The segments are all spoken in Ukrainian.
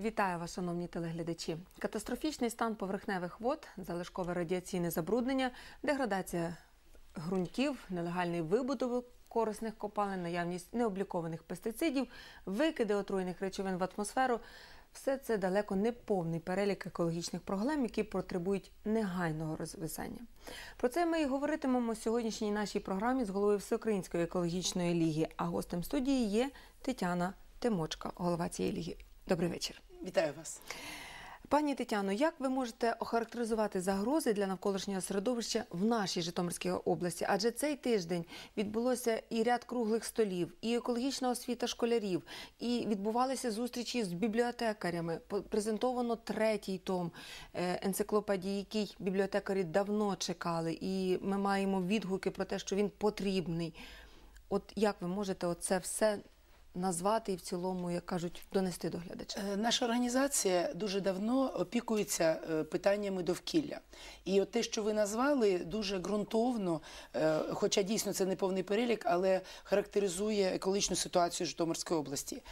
Вітаю вас, шановні телеглядачі. Катастрофічний стан поверхневих вод, залишкове радіаційне забруднення, деградація ґрунтів, нелегальний вибудовок корисних копалин, наявність необлікованих пестицидів, викиди отруєних речовин в атмосферу. Все це далеко не повний перелік екологічних проблем, які потребують негайного розвисання. Про це ми і говоритимемо в сьогоднішній нашій програмі з головою Всеукраїнської екологічної ліги. А гостем студії є Тетяна Тимочка, голова цієї ліги. Добрий вечір. Вітаю вас. Пані Тетяно, як ви можете охарактеризувати загрози для навколишнього середовища в нашій Житомирській області? Адже цей тиждень відбулося і ряд круглих столів, і екологічна освіта школярів, і відбувалися зустрічі з бібліотекарями. Презентовано третій том е, енциклопедії, який бібліотекарі давно чекали, і ми маємо відгуки про те, що він потрібний. От як ви можете оце все назвати і в цілому, як кажуть, донести до глядача? Е, Наша організація дуже давно опікується е, питаннями довкілля. І от те, що ви назвали, дуже ґрунтовно, е, хоча дійсно це не повний перелік, але характеризує екологічну ситуацію Житомирської області.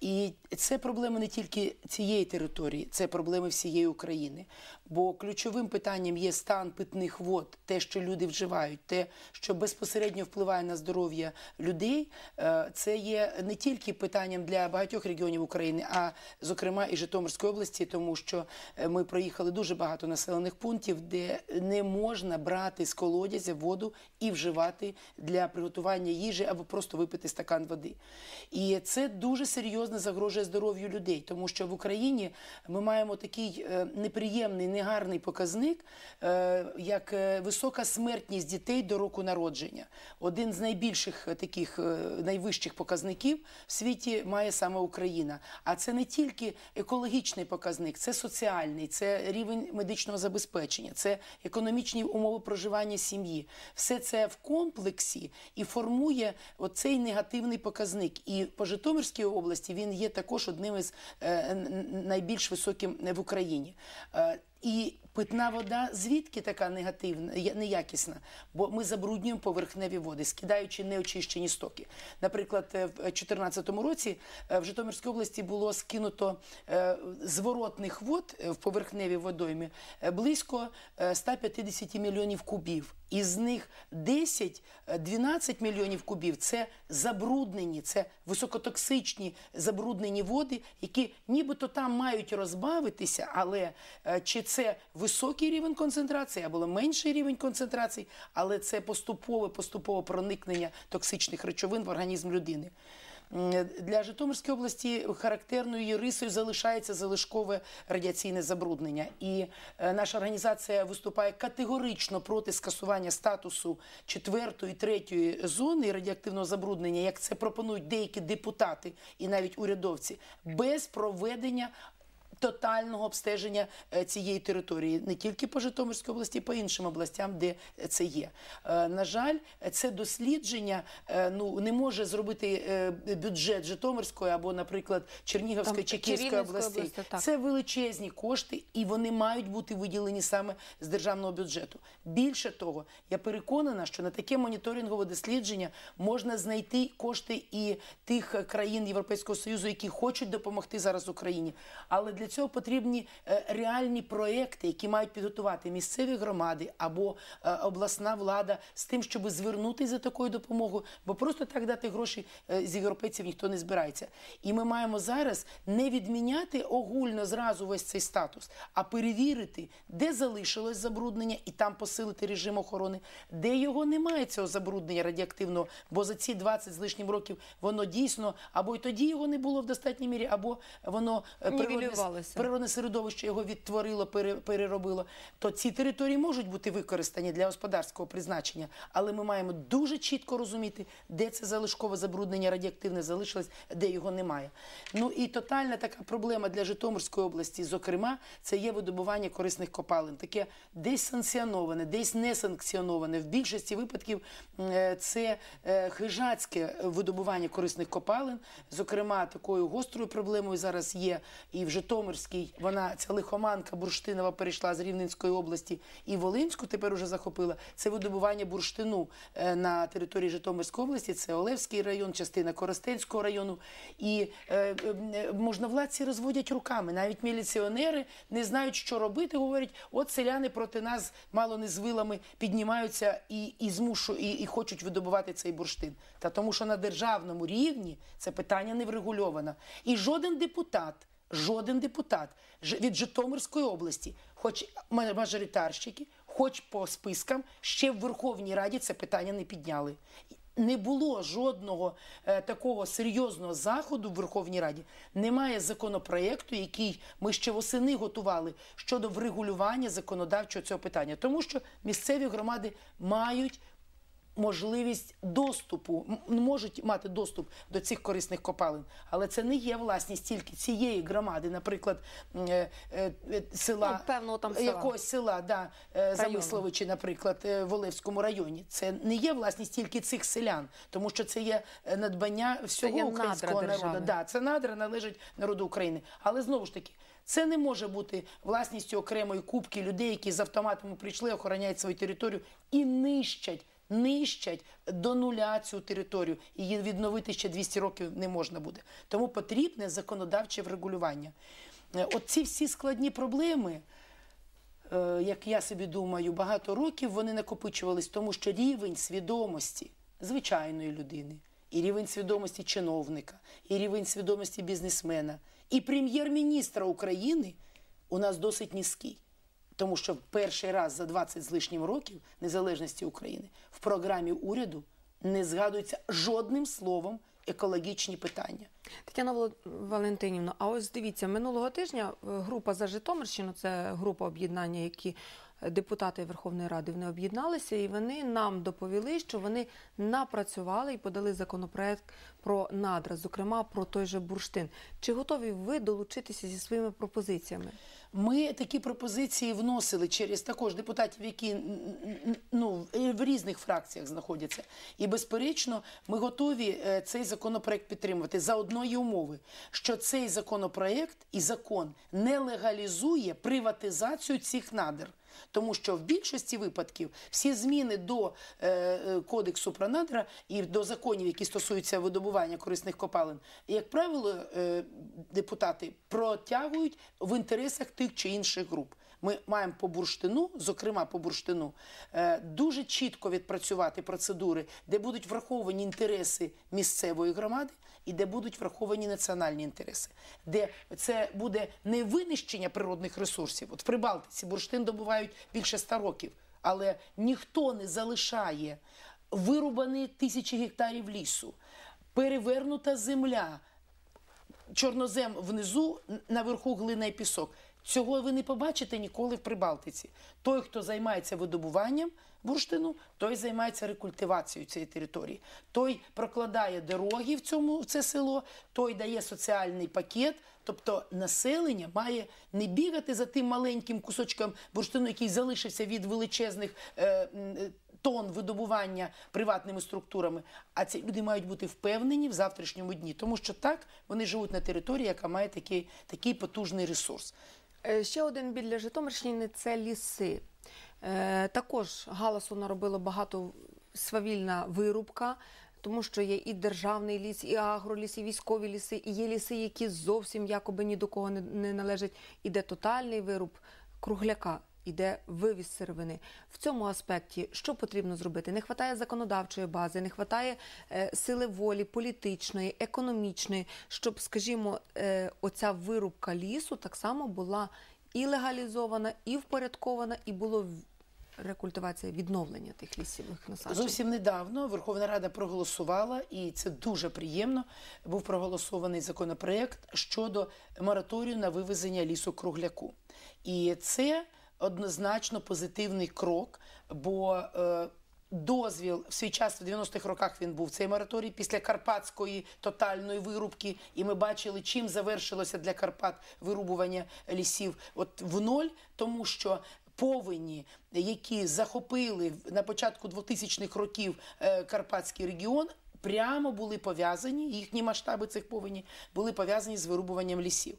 І це проблеми не тільки цієї території, це проблеми всієї України. Бо ключовим питанням є стан питних вод, те, що люди вживають, те, що безпосередньо впливає на здоров'я людей. Е, Це є не тільки питанням для багатьох регіонів України, а зокрема і Житомирської області, тому що е, ми проїхали дуже багато населених пунктів, де не можна брати з колодязя воду і вживати для приготування їжі або просто випити стакан води. І це дуже серйозно загрожує здоров'ю людей, тому що в Україні ми маємо такий е, неприємний, негарний показник, е, як е, висока смертність дітей до року народження. Один з найбільших е, таких найвищих показників в світі має саме Україна. А це не тільки екологічний показник, це соціальний, це рівень медичного забезпечення, це економічні умови проживання сім'ї. Все це в комплексі і формує оцей негативний показник. І по Житомирській області він є також одним із найбільш високим в Україні. І питна вода звідки така негативна, неякісна? Бо ми забруднюємо поверхневі води, скидаючи неочищені стоки. Наприклад, е, в 2014 році е, в Житомирській області було скинуто е, зворотних вод в поверхневі водойми е, близько е, 150 мільйонів кубів. Із них 10-12 мільйонів кубів це забруднені, це високотоксичні забруднені води, які нібито там мають розбавитися, але е, чи це високий рівень концентрації або менший рівень концентрації, але це поступове поступове проникнення токсичних речовин в організм людини. Для Житомирської області характерною рисою залишається залишкове радіаційне забруднення. І е, наша організація виступає категорично проти скасування статусу четвертої, третьої зони радіоактивного забруднення, як це пропонують деякі депутати і навіть урядовці, без проведення тотального обстеження е, цієї території не тільки по Житомирській області, по іншим областям, де це є. Е, На жаль, це дослідження е, ну не може зробити бюджет Житомирської або, наприклад, Чернігівської Там, чи Київської областей. області. Це величезні кошти, і вони мають бути виділені саме з державного бюджету. Більше того, я переконана, що на таке моніторингове дослідження можна знайти кошти і тих країн Європейського Союзу, які хочуть допомогти зараз Україні. Але для цього потрібні е, реальні проекти, які мають підготувати місцеві громади або е, обласна влада з тим, щоб звернутися за такою допомогою, бо просто так дати гроші е, з європейців ніхто не збирається. І ми маємо зараз не відміняти огульно зразу весь цей статус, а перевірити, де залишилось забруднення, і там посилити режим охорони, де його немає цього забруднення радіоактивного, бо за ці 20 з лишнім років воно дійсно або й тоді його не було в достатній мірі, або воно природне, Нівелювалося. природне середовище його відтворило, пере- переробило. То ці території можуть бути використані для господарського призначення, але ми маємо дуже чітко розуміти, де це залишкове забруднення радіоактивне залишилось, де його немає. Ну і тотальна така проблема для Житомирської області, зокрема, це є видобування корисних копалин. Таке десь санкціоноване, десь не санкціоноване. В більшості випадків е, це е, хижацьке видобування корисних копалин. Зокрема, такою гострою проблемою зараз є і в Житомирі. Житомирський, вона ця лихоманка бурштинова перейшла з Рівненської області і Волинську, тепер уже захопила. Це видобування бурштину е, на території Житомирської області. Це Олевський район, частина Коростенського району. І е, е, можновладці розводять руками. Навіть міліціонери не знають, що робити. Говорять, от селяни проти нас мало не з вилами піднімаються і, і змушу, і, і хочуть видобувати цей бурштин. Та тому, що на державному рівні це питання не врегульовано. І жоден депутат, жоден депутат від Житомирської області, хоч ма- мажоритарщики, хоч по спискам, ще в Верховній Раді це питання не підняли. Не було жодного е, такого серйозного заходу в Верховній Раді. Немає законопроєкту, який ми ще восени готували щодо врегулювання законодавчого цього питання, тому що місцеві громади мають можливість доступу, можуть мати доступ до цих корисних копалин, але це не є власність тільки цієї громади, наприклад, е, е, е, села Ну, певного там села. якогось села, да, Замисловичі, наприклад, в Олевському районі. Це не є власність тільки цих селян, тому що це є надбання всього є українського народу. Да, це надра належить народу України. Але знову ж таки. Це не може бути власністю окремої кубки людей, які з автоматами прийшли, охороняють свою територію і нищать, нищать до нуля цю територію. Її відновити ще 200 років не можна буде. Тому потрібне законодавче врегулювання. Е, От ці всі складні проблеми, е, як я собі думаю, багато років вони накопичувались, тому що рівень свідомості звичайної людини, і рівень свідомості чиновника, і рівень свідомості бізнесмена, і прем'єр-міністра України у нас досить низький. Тому що перший раз за 20 з лишнім років незалежності України в програмі уряду не згадується жодним словом екологічні питання. Тетяна Валентинівна, а ось дивіться, минулого тижня е, група за Житомирщину, це група об'єднання, які е, депутати Верховної Ради вони об'єдналися, і вони нам доповіли, що вони напрацювали і подали законопроект про надра, зокрема про той же бурштин. Чи готові ви долучитися зі своїми пропозиціями? Ми такі пропозиції вносили через також депутатів, які ну, в різних фракціях знаходяться. І безперечно, ми готові е, цей законопроект підтримувати за одної умови, що цей законопроект і закон не легалізує приватизацію цих надр. Тому що в більшості випадків всі зміни до е, е, кодексу про надра і до законів, які стосуються видобування корисних копалин, як правило, е, депутати протягують в інтересах тих чи інших груп. Ми маємо по бурштину, зокрема по бурштину, е, дуже чітко відпрацювати процедури, де будуть враховані інтереси місцевої громади і де будуть враховані національні інтереси, де це буде не винищення природних ресурсів. От в Прибалтиці бурштин добувають більше ста років, але ніхто не залишає вирубані тисячі гектарів лісу, перевернута земля, чорнозем внизу, наверху глина і пісок. Цього ви не побачите ніколи в Прибалтиці. Той, хто займається видобуванням бурштину, той займається рекультивацією цієї території. Той прокладає дороги в цьому в це село, той дає соціальний пакет. Тобто населення має не бігати за тим маленьким кусочком бурштину, який залишився від величезних е, е, тон видобування приватними структурами. А ці люди мають бути впевнені в завтрашньому дні, тому що так вони живуть на території, яка має такий, такий потужний ресурс. Е, Ще один біль для Житомирщини це ліси. Е, Також галасу наробило багато свавільна вирубка, тому що є і державний ліс, і агроліс, і військові ліси, і є ліси, які зовсім якоби ні до кого не належать. Іде тотальний вируб кругляка. Іде вивіз сировини. В цьому аспекті що потрібно зробити? Не вистачає законодавчої бази, не вистачає е, сили волі, політичної, економічної, щоб, скажімо, е, оця вирубка лісу так само була і легалізована, і впорядкована, і було рекультивація відновлення тих лісових насаджень. Зовсім недавно Верховна Рада проголосувала, і це дуже приємно. Був проголосований законопроект щодо мораторію на вивезення лісу кругляку. І це однозначно позитивний крок, бо е, дозвіл в свій час в 90-х роках він був цей мораторій після карпатської тотальної вирубки, і ми бачили, чим завершилося для Карпат вирубування лісів. От в ноль, тому що повені, які захопили на початку 2000-х років е, Карпатський регіон, прямо були пов'язані, їхні масштаби цих повені були пов'язані з вирубуванням лісів.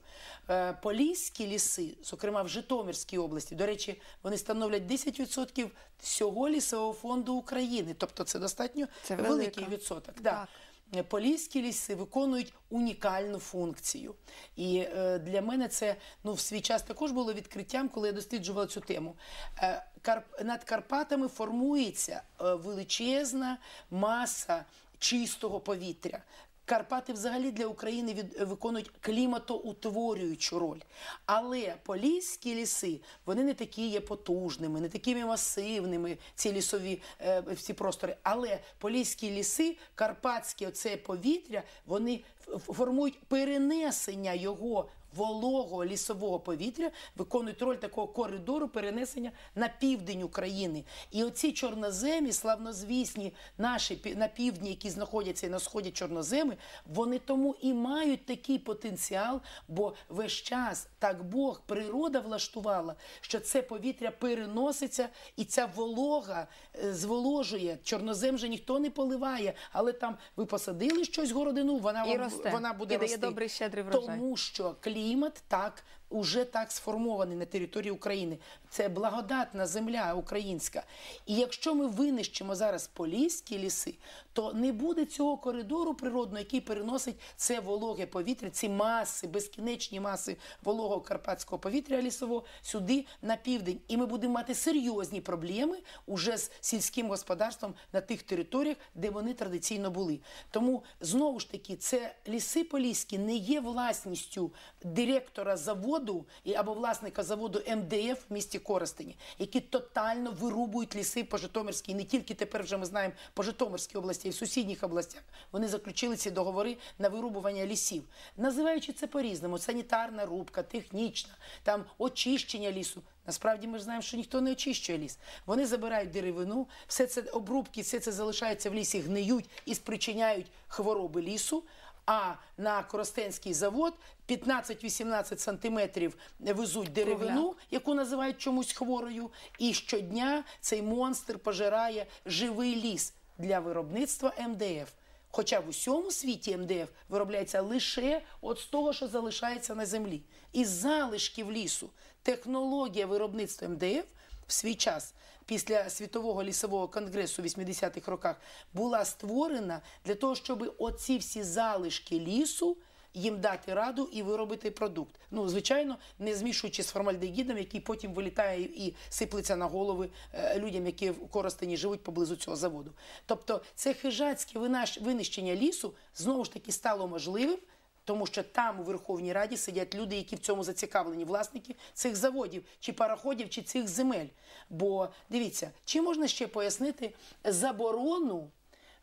Е, Поліські ліси, зокрема в Житомирській області, до речі, вони становлять 10% всього лісового фонду України. Тобто це достатньо Це великий відсоток. Так. Е, Поліські ліси виконують унікальну функцію. І е, для мене це ну, в свій час також було відкриттям, коли я досліджувала цю тему. Е, Карп... Над Карпатами формується е, величезна маса чистого повітря. Карпати взагалі для України від, виконують кліматоутворюючу роль. Але поліські ліси вони не такі є потужними, не такими масивними, ці лісові е, всі простори. Але поліські ліси, карпатське оце повітря, вони формують перенесення його вологого лісового повітря, виконують роль такого коридору перенесення на південь України. І оці чорноземі, славнозвісні наші на півдні, які знаходяться і на сході чорноземи, вони тому і мають такий потенціал, бо весь час так Бог, природа влаштувала, що це повітря переноситься, і ця волога е, зволожує. Чорнозем же ніхто не поливає, але там ви посадили щось городину, вона І вам росте, вона буде і дає рости. добрий, щедрий врожай. Тому що клімат так уже так сформований на території України. Це благодатна земля українська. І якщо ми винищимо зараз поліські ліси, то не буде цього коридору природного, який переносить це вологе повітря, ці маси, безкінечні маси вологого карпатського повітря лісового сюди на південь. І ми будемо мати серйозні проблеми уже з сільським господарством на тих територіях, де вони традиційно були. Тому знову ж таки, це ліси поліські не є власністю директора заводу і або власника заводу МДФ в місті Коростені, які тотально вирубують ліси по Житомирській, не тільки тепер вже ми знаємо по Житомирській області, й в сусідніх областях. Вони заключили ці договори на вирубування лісів, називаючи це по-різному: санітарна рубка, технічна, там очищення лісу. Насправді ми ж знаємо, що ніхто не очищує ліс. Вони забирають деревину, все це обрубки, все це залишається в лісі, гниють і спричиняють хвороби лісу. А на Коростенський завод 15-18 сантиметрів везуть деревину, яку називають чомусь хворою. І щодня цей монстр пожирає живий ліс для виробництва МДФ. Хоча в усьому світі МДФ виробляється лише от з того, що залишається на землі. Із залишків лісу технологія виробництва МДФ в свій час після світового лісового конгресу в 80-х роках була створена для того, щоб оці всі залишки лісу їм дати раду і виробити продукт. Ну, звичайно, не змішуючи з формальдегідом, який потім вилітає і сиплеться на голови е, людям, які в Коростені живуть поблизу цього заводу. Тобто, це хижацьке винищення лісу знову ж таки стало можливим. Тому що там у Верховній Раді сидять люди, які в цьому зацікавлені, власники цих заводів, чи пароходів, чи цих земель. Бо дивіться, чи можна ще пояснити заборону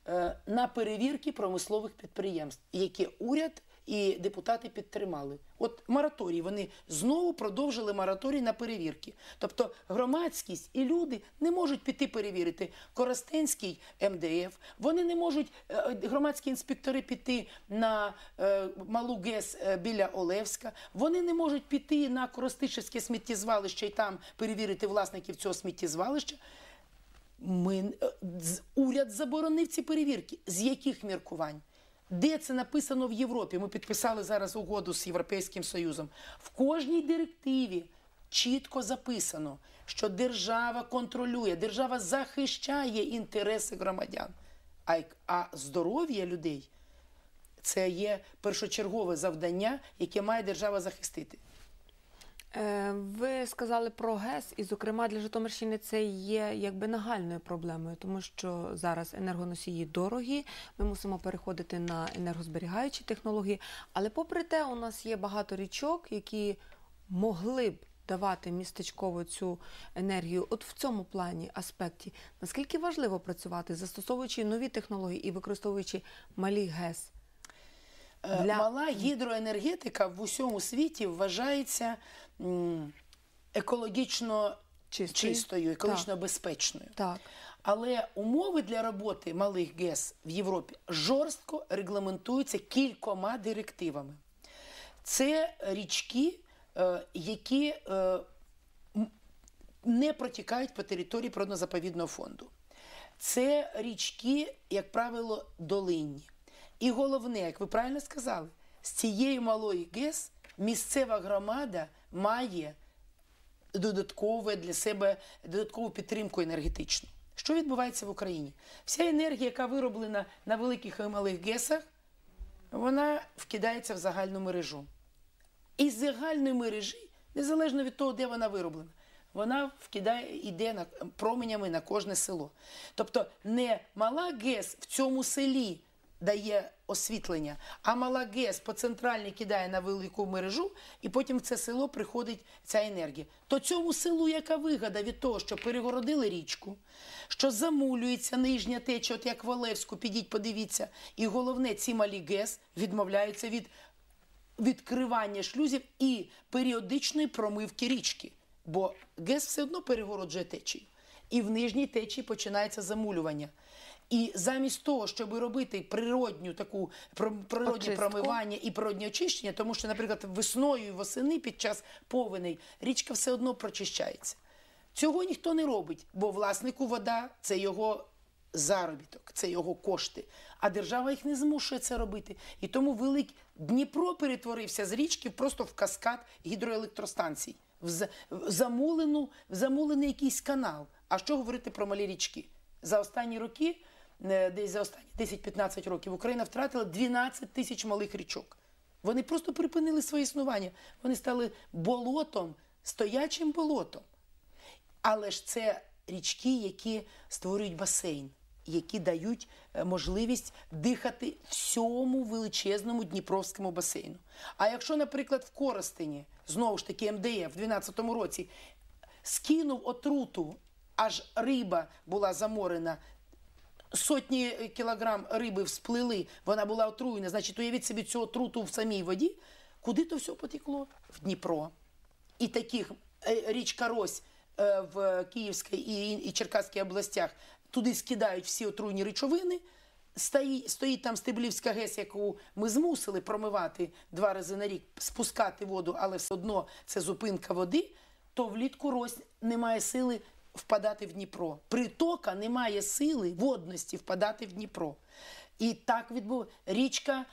е, на перевірки промислових підприємств, які уряд і депутати підтримали. От мораторій, вони знову продовжили мораторій на перевірки. Тобто громадськість і люди не можуть піти перевірити Коростенський МДФ, вони не можуть, е, громадські інспектори, піти на е, Малу ГЕС е, біля Олевська, вони не можуть піти на Коростишевське сміттєзвалище і там перевірити власників цього сміттєзвалища. Ми, е, уряд заборонив ці перевірки. З яких міркувань? Де це написано в Європі? Ми підписали зараз угоду з Європейським Союзом. В кожній директиві чітко записано, що держава контролює, держава захищає інтереси громадян. А, здоров'я людей це є першочергове завдання, яке має держава захистити. Е, Ви сказали про ГЕС, і, зокрема, для Житомирщини це є якби нагальною проблемою, тому що зараз енергоносії дорогі, ми мусимо переходити на енергозберігаючі технології. Але попри те, у нас є багато річок, які могли б давати містечково цю енергію. От в цьому плані аспекті, наскільки важливо працювати, застосовуючи нові технології і використовуючи малі ГЕС? Е, Для- Мала гідроенергетика в усьому світі вважається м, екологічно Чистою. чистою, екологічно безпечною. Так. Але умови для роботи малих ГЕС в Європі жорстко регламентуються кількома директивами. Це річки, е, які е, не протікають по території природно-заповідного фонду. Це річки, як правило, долинні. І головне, як ви правильно сказали, з цієї малої ГЕС місцева громада має додаткове для себе додаткову підтримку енергетичну. Що відбувається в Україні? Вся енергія, яка вироблена на великих і малих ГЕСах, вона вкидається в загальну мережу. І з загальної мережі, незалежно від того, де вона вироблена, вона вкидає, йде на, променями на кожне село. Тобто не мала ГЕС в цьому селі дає освітлення, а мала ГЕС по центральній кидає на велику мережу, і потім в це село приходить ця енергія. То цьому селу яка вигода від того, що перегородили річку, що замулюється нижня течія, от як в Олевську, підіть, подивіться. І головне, ці малі ГЕС відмовляються від відкривання шлюзів і періодичної промивки річки. Бо ГЕС все одно перегороджує течію. І в нижній течії починається замулювання. І замість того, щоб робити природню таку природнє Очистку. промивання і природнє очищення, тому що, наприклад, весною і восени під час повеней річка все одно прочищається. Цього ніхто не робить, бо власнику вода це його заробіток, це його кошти. А держава їх не змушує це робити. І тому великий Дніпро перетворився з річки просто в каскад гідроелектростанцій, в за- в замулену, в замулений якийсь канал. А що говорити про малі річки? За останні роки, десь за останні 10-15 років, Україна втратила 12 тисяч малих річок. Вони просто припинили своє існування. Вони стали болотом, стоячим болотом. Але ж це річки, які створюють басейн, які дають е, можливість дихати всьому величезному Дніпровському басейну. А якщо, наприклад, в Коростені, знову ж таки МДФ в 2012 році скинув отруту, аж риба була заморена. Сотні е, кілограм риби всплили, вона була отруєна. Значить, уявіть собі цю отруту в самій воді. Куди то все потекло? В Дніпро. І таких е, річка Рось е, в Київській і, Черкаській областях туди скидають всі отруйні речовини. Стоїть, стоїть там Стеблівська ГЕС, яку ми змусили промивати два рази на рік, спускати воду, але все одно це зупинка води, то влітку Рось не має сили впадати в Дніпро. Притока не має сили водності впадати в Дніпро. І так відбувається. Річка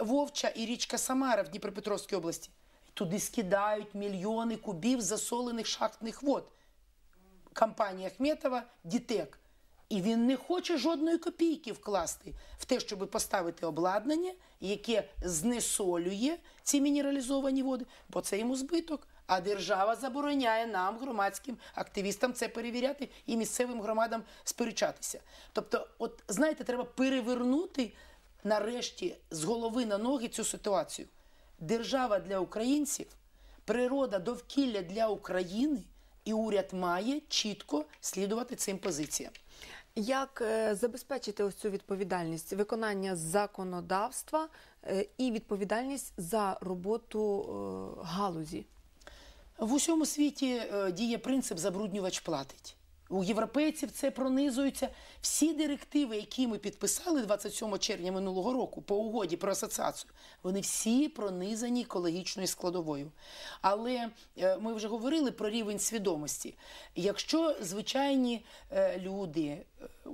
Вовча і річка Самара в Дніпропетровській області. Туди скидають мільйони кубів засолених шахтних вод. Компанія Ахметова Дітек. І він не хоче жодної копійки вкласти в те, щоб поставити обладнання, яке знесолює ці мінералізовані води, бо це йому збиток. А держава забороняє нам, громадським активістам, це перевіряти і місцевим громадам сперечатися. Тобто, от знаєте, треба перевернути нарешті з голови на ноги цю ситуацію. Держава для українців, природа довкілля для України, і уряд має чітко слідувати цим позиціям. Як е, забезпечити ось цю відповідальність виконання законодавства е, і відповідальність за роботу е, галузі? В усьому світі е, діє принцип забруднювач платить. У європейців це пронизується. Всі директиви, які ми підписали 27 червня минулого року по угоді про асоціацію, вони всі пронизані екологічною складовою. Але е, ми вже говорили про рівень свідомості. Якщо звичайні е, люди,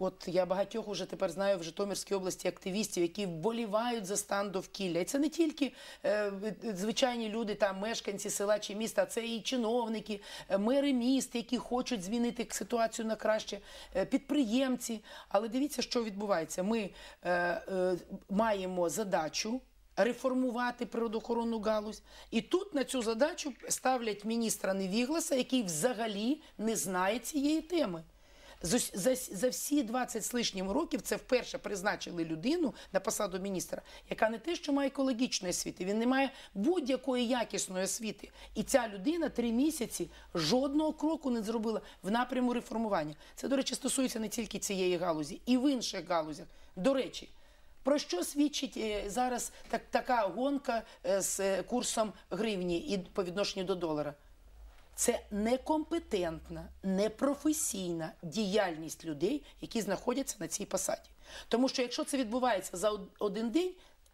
от я багатьох уже тепер знаю в Житомирській області активістів, які вболівають за стан довкілля. І це не тільки е, звичайні люди, там мешканці села чи міста, це і чиновники, е, мери міст, які хочуть змінити ситуацію на краще, е, підприємці. Але дивіться, що відбувається. Ми е, е, маємо задачу. Реформувати природоохоронну галузь, і тут на цю задачу ставлять міністра Невігласа, який взагалі не знає цієї теми. За, за, всі 20 з лишнім років це вперше призначили людину на посаду міністра, яка не те, що має екологічної освіти, він не має будь-якої якісної освіти. І ця людина три місяці жодного кроку не зробила в напряму реформування. Це, до речі, стосується не тільки цієї галузі, і в інших галузях. До речі. Про що свідчить е, зараз так, така гонка е, з курсом гривні і по відношенню до долара? Це некомпетентна, непрофесійна діяльність людей, які знаходяться на цій посаді. Тому що якщо це відбувається за один день,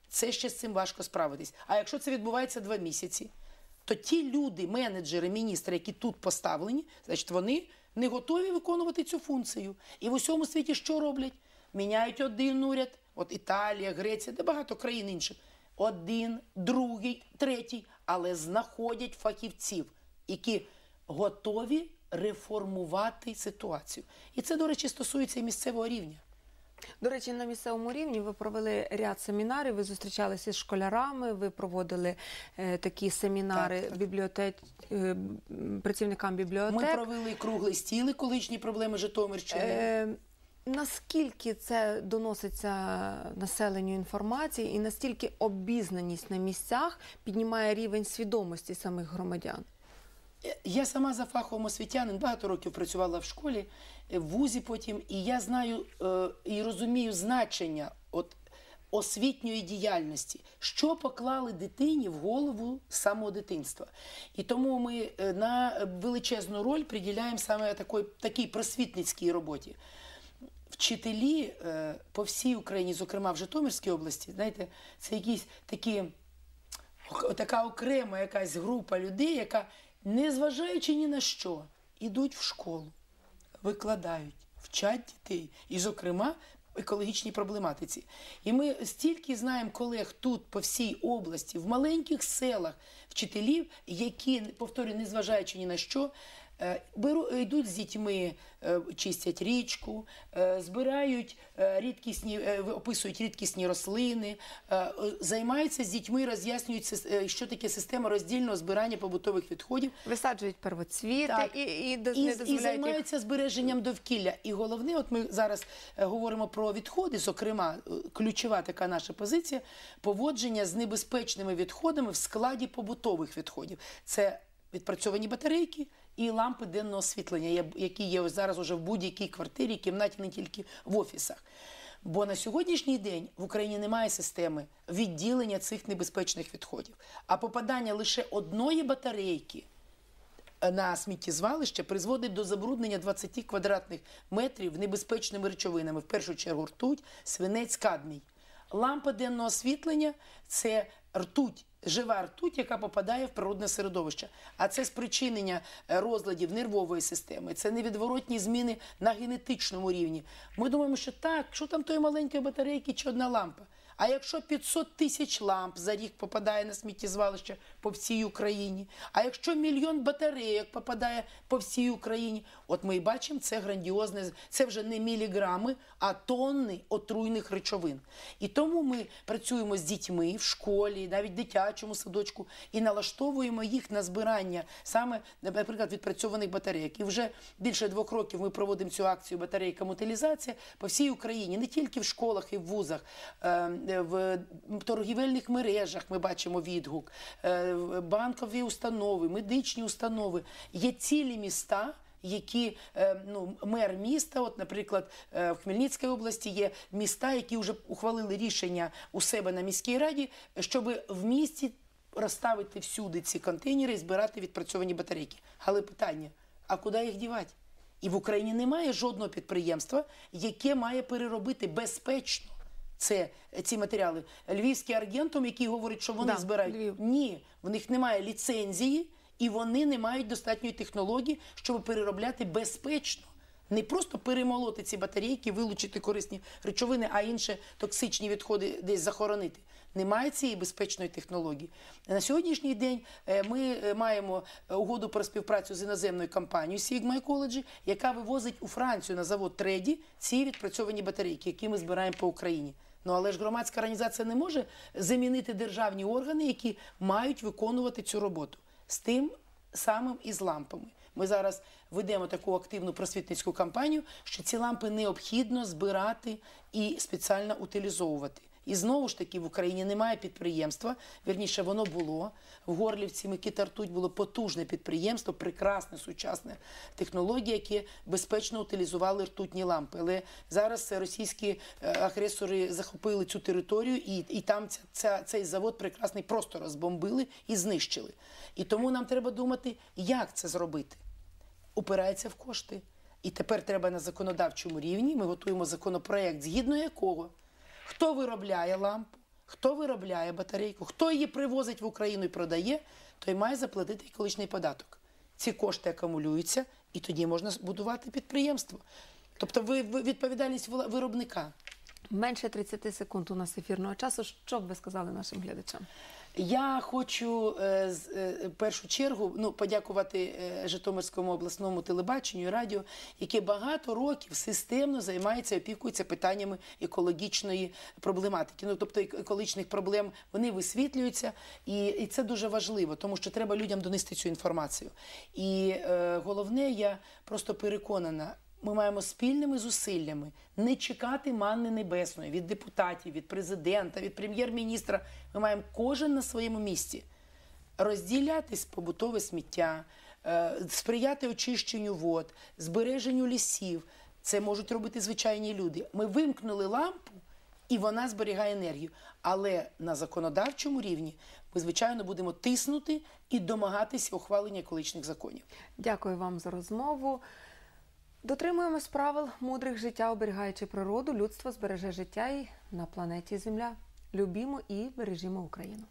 це ще з цим важко справитись. А якщо це відбувається два місяці, то ті люди, менеджери, міністри, які тут поставлені, значить вони не готові виконувати цю функцію. І в усьому світі що роблять? Міняють один уряд, от Італія, Греція, де багато країн інших. Один, другий, третій, але знаходять фахівців, які готові реформувати ситуацію. І це, до речі, стосується і місцевого рівня. До речі, на місцевому рівні ви провели ряд семінарів. Ви зустрічалися з школярами. Ви проводили е, такі семінари Так, так. бібліотек е, працівникам Ми провели круглий стіл екологічні проблеми Житомирщини. Е, наскільки це доноситься населенню інформації, і настільки обізнаність на місцях піднімає рівень свідомості самих громадян? Я сама за фаховим освітянин багато років працювала в школі, е, в вузі потім, і я знаю е, і розумію значення от, освітньої діяльності, що поклали дитині в голову самого дитинства. І тому ми е, на величезну роль приділяємо саме такої, такій просвітницькій роботі. Вчителі по всій Україні, зокрема в Житомирській області, знаєте, це якісь такі така окрема якась група людей, яка, незважаючи ні на що, ідуть в школу, викладають, вчать дітей, і, зокрема, екологічній проблематиці. І ми стільки знаємо колег тут по всій області, в маленьких селах, вчителів, які, повторюю, незважаючи ні на що, беру, йдуть з дітьми, е, чистять річку, е, збирають е, рідкісні, е, описують рідкісні рослини, е, е, займаються з дітьми, роз'яснюють, е, що таке система роздільного збирання побутових відходів. Висаджують первоцвіти Так. і, і, І, і дозволяють їх займаються збереженням довкілля. І головне, от ми зараз е, говоримо про відходи, зокрема, е, ключова така наша позиція поводження з небезпечними відходами в складі побутових відходів. Це відпрацьовані батарейки і лампи денного освітлення, які є зараз уже в будь-якій квартирі, кімнаті, не тільки в офісах. Бо на сьогоднішній день в Україні немає системи відділення цих небезпечних відходів, а попадання лише одної батарейки на сміттєзвалище призводить до забруднення 20 квадратних метрів небезпечними речовинами, в першу чергу ртуть, свинець, кадмій. Лампа денного освітлення це ртуть, жива ртуть, яка попадає в природне середовище. А це спричинення е, розладів нервової системи, це невідворотні зміни на генетичному рівні. Ми думаємо, що так, що там тої маленької батарейки чи одна лампа. А якщо 500 тисяч ламп за рік попадає на сміттєзвалище по всій Україні, а якщо мільйон батарейок попадає по всій Україні, от ми і бачимо, це грандіозне, це вже не міліграми, а тонни отруйних речовин. І тому ми працюємо з дітьми в школі, навіть в дитячому садочку, і налаштовуємо їх на збирання саме, наприклад, відпрацьованих батарейок. І вже більше двох років ми проводимо цю акцію батарейка мутилізація по всій Україні, не тільки в школах і в вузах, е, в торгівельних мережах ми бачимо відгук, е, банкові установи, медичні установи. Є цілі міста. Які е, ну, мер міста, от, наприклад, е, в Хмельницькій області є міста, які вже ухвалили рішення у себе на міській раді, щоб в місті розставити всюди ці контейнери і збирати відпрацьовані батарейки. Але питання: а куди їх дівати? І в Україні немає жодного підприємства, яке має переробити безпечно це ці матеріали. Львівський аргентум, який говорить, що вони Да, збирають. Львів. Ні, в них немає ліцензії, і вони не мають достатньої технології, щоб переробляти безпечно. Не просто перемолоти ці батарейки, вилучити корисні речовини, а інші токсичні відходи десь захоронити. Немає цієї безпечної технології. На сьогоднішній день е, ми е, маємо е, угоду про співпрацю з іноземною компанією Sigma Ecology, яка вивозить у Францію на завод Треді ці відпрацьовані батарейки, які ми збираємо по Україні. Ну але ж громадська організація не може замінити державні органи, які мають виконувати цю роботу з тим самим і з лампами. Ми зараз ведемо таку активну просвітницьку кампанію, що ці лампи необхідно збирати і спеціально утилізовувати. І знову ж таки в Україні немає підприємства. Вірніше, воно було в Горлівці. Микита Ртуть було потужне підприємство, прекрасне сучасне технологія, яке безпечно утилізували ртутні лампи. Але зараз російські е, агресори захопили цю територію, і, і там ця, ця, цей завод прекрасний просто розбомбили і знищили. І тому нам треба думати, як це зробити упирається в кошти. І тепер треба на законодавчому рівні. Ми готуємо законопроект, згідно якого хто виробляє лампу, хто виробляє батарейку, хто її привозить в Україну і продає, той має заплатити екологічний податок. Ці кошти акумулюються і тоді можна будувати підприємство. Тобто ви, відповідальність виробника. Менше 30 секунд у нас ефірного часу. Що б ви сказали нашим глядачам? Я хочу е, е, в першу чергу ну, подякувати е, Житомирському обласному телебаченню і радіо, яке багато років системно займається, опікується питаннями екологічної проблематики. Ну тобто екологічних проблем вони висвітлюються, і, і це дуже важливо, тому що треба людям донести цю інформацію. І е, головне, я просто переконана. Ми маємо спільними зусиллями не чекати манни небесної від депутатів, від президента, від прем'єр-міністра. Ми маємо кожен на своєму місці розділятись побутове сміття, е, сприяти очищенню вод, збереженню лісів. Це можуть робити звичайні люди. Ми вимкнули лампу, і вона зберігає енергію. Але на законодавчому рівні ми, звичайно, будемо тиснути і домагатися ухвалення екологічних законів. Дякую вам за розмову. Дотримуємось правил мудрих життя, оберігаючи природу, людство збереже життя і на планеті Земля. Любімо і бережімо Україну.